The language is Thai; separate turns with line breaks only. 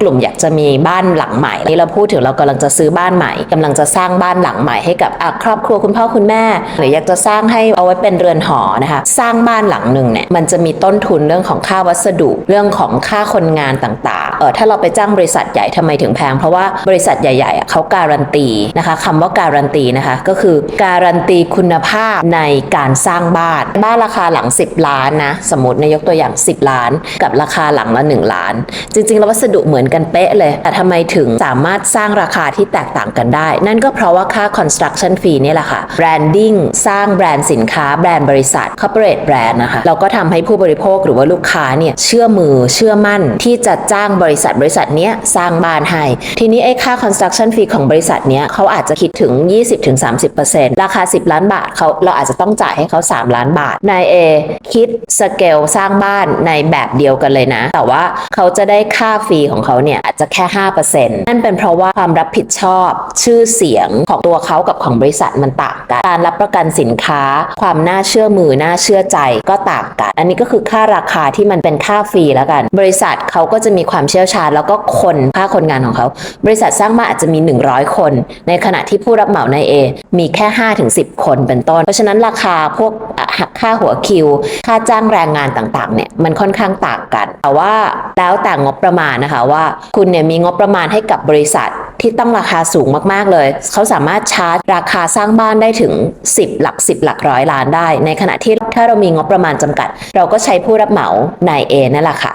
กลุ่มอยากจะมีบ้านหลังใหม่นี่เราพูดถึงเรากำลังจะซื้อบ้านใหม่กำลังจะสร้างบ้านหลังใหม่ให้กับครอบครัวคุณพ่อคุณแม่ หรืออยากจะสร้างให้เอาไว้เป็นเรือนหอนะคะสร้างบ้านหลังหนึ่งเนี่ยมันจะมีต้นทุนเรื่องของค่าวัสดุเรื่องของค่าคนงานต่าง เออถ้าเราไปจ้างบริษัทใหญ่ทำไมถึงแพง เพราะว่าบริษัทใหญ่ๆเขาการันตีนะคะคำว่าการันตีนะคะ ก็คือการันตีคุณภาพในการสร้างบ้าน บ้านราคาหลัง 10 ล้านนะ สมมตินายกตัวอย่าง 10 ล้าน กับราคาหลังละ 1 ล้าน จริงๆ แล้ววัสดุเหมือนกันเป๊ะเลย แต่ทำไมถึงสามารถสร้างราคาที่แตกต่างกันได้ นั่นก็เพราะว่าค่า construction fee นี่แหละค่ะ branding สร้างแบรนด์สินค้า แบรนด์บริษัท corporate brand นะคะเราก็ทำให้ผู้บริโภคหรือว่าลูกค้าเนี่ยเชื่อมือเชื่อมั่นที่จะจ้างบริษัทบริษัทนี้สร้างบ้านให้ ทีนี้ไอ้ค่า construction fee ของบริษัทนี้เขาอาจจะคิดถึง 20-30%ราคา 10 ล้านบาทเขาเราอาจจะต้องจ่ายให้เขา 3 ล้านบาทนายเอคิดสเกลสร้างบ้านในแบบเดียวกันเลยนะ แต่ว่าเขาจะได้ค่าฟรีของเขาเนี่ยอาจจะแค่ 5%นั่นเป็นเพราะว่าความรับผิดชอบชื่อเสียงของตัวเขากับของบริษัทมันต่างกัน การรับประกันสินค้า ความน่าเชื่อมือน่าเชื่อใจก็ต่างกัน อันนี้ก็คือค่าราคาที่มันเป็นค่าฟรีแล้วกัน บริษัทเขาก็จะมีความเชี่ยวชาญ แล้วก็คนค่าคนงานของเขา บริษัทสร้างบ้านอาจจะมี 100 คน ในขณะที่ผู้รับเหมาใน A มีแค่ 5-10 คนเป็นต้น เพราะฉะนั้นราคาพวกหักค่าหัวคิว ค่าจ้างแรงงานต่างๆเนี่ยมันค่อนข้างต่างกัน แต่ว่าแล้วแต่งบประมาณนะคะว่า คุณเนี่ยมีงบประมาณให้กับบริษัทที่ตั้งราคาสูงมากๆเลย เขาสามารถชาร์จราคาสร้างบ้านได้ถึง 10 หลัก 10 หลักร้อยล้านได้ ในขณะที่ถ้าเรามีงบประมาณจำกัด เราก็ใช้ผู้รับเหมาใน A นั่นแหละค่ะ